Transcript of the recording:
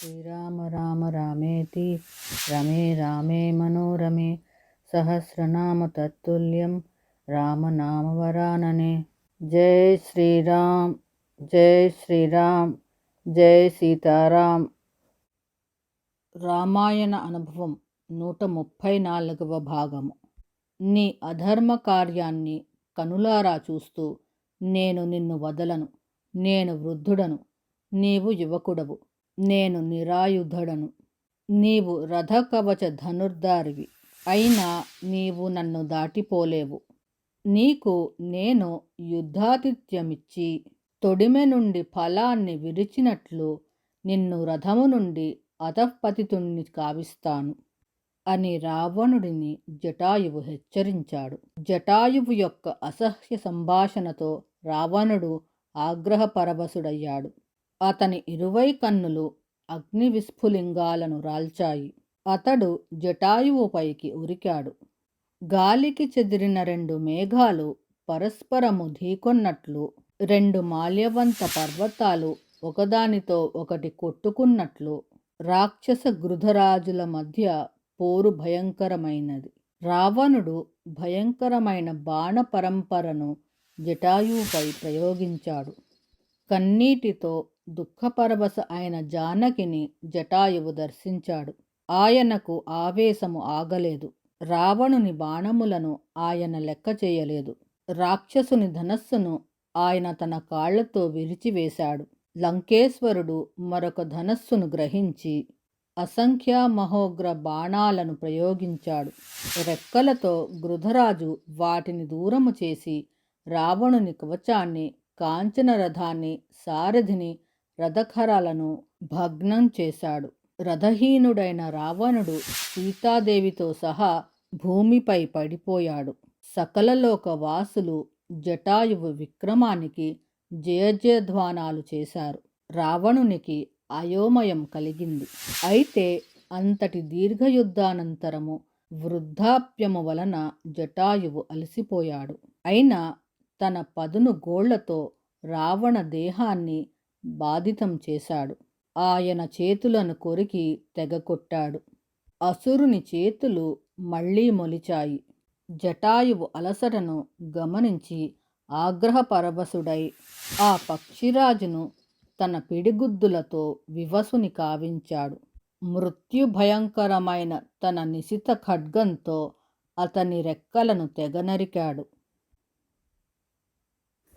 శ్రీరామ రామ రామేతి రమే రామే మనోరమే సహస్రనామ తత్తుల్యం రామనామవరాననే జై శ్రీరామ్ జై శ్రీరామ్ జై సీతారాం రామాయణ అనుభవం నూట ముప్పై నాలుగవ భాగము నీ అధర్మ కార్యాన్ని కనులారా చూస్తూ నేను నిన్ను వదలను నేను వృద్ధుడను నీవు యువకుడవు. నేను నిరాయుధుడను. నీవు రథకవచ ధనుర్ధారివి. అయినా నీవు నన్ను దాటిపోలేవు. నీకు నేను యుద్ధాతిథ్యమిచ్చి తొడిమె నుండి ఫలాన్ని విరిచినట్లు నిన్ను రథము నుండి అధఃపతితుణ్ణి కావిస్తాను అని రావణుడిని జటాయువు హెచ్చరించాడు. జటాయువు యొక్క అసహ్య సంభాషణతో రావణుడు ఆగ్రహపరవశుడయ్యాడు. అతని ఇరువై కన్నులు అగ్ని విస్ఫులింగాలను రాల్చాయి. అతడు జటాయువుపైకి ఉరికాడు. గాలికి చెదిరిన రెండు మేఘాలు పరస్పరము ఢీకొన్నట్లు రెండు మాల్యవంత పర్వతాలు ఒకదానితో ఒకటి కొట్టుకున్నట్లు రాక్షస గృధరాజుల మధ్య పోరు భయంకరమైనది. రావణుడు భయంకరమైన బాణ పరంపరను జటాయువుపై ప్రయోగించాడు. కన్నీటితో దుఃఖపరవశ అయిన జానకిని జటాయువు దర్శించాడు. ఆయనకు ఆవేశము ఆగలేదు. రావణుని బాణములను ఆయన లెక్క చేయలేదు. రాక్షసుని ధనస్సును ఆయన తన కాళ్ళతో విరిచివేశాడు. లంకేశ్వరుడు మరొక ధనస్సును గ్రహించి అసంఖ్య మహోగ్ర బాణాలను ప్రయోగించాడు. రెక్కలతో గృధరాజు వాటిని దూరము చేసి రావణుని కవచాన్ని కాంచన రథాన్ని సారథిని రథఖరాలను భగ్నం చేశాడు. రథహీనుడైన రావణుడు సీతాదేవితో సహా భూమిపై పడిపోయాడు. సకలలోక వాసులు జటాయువు విక్రమానికి జయజయధ్వానాలు చేశారు. రావణునికి అయోమయం కలిగింది. అయితే అంతటి దీర్ఘయుద్ధానంతరము వృద్ధాప్యము వలన జటాయువు అలసిపోయాడు. అయినా తన పదును గోళ్ళతో రావణ దేహాన్ని బాధితం చేశాడు. ఆయన చేతులను కొరికి తెగకొట్టాడు అసురుని చేతులు మళ్ళీ మొలిచాయి. జటాయువు అలసటను గమనించి ఆగ్రహపరవశుడై ఆ పక్షిరాజును తన పిడిగుద్దులతో వివసుని కావించాడు. మృత్యుభయంకరమైన తన నిశిత ఖడ్గంతో అతని రెక్కలను తెగనరికాడు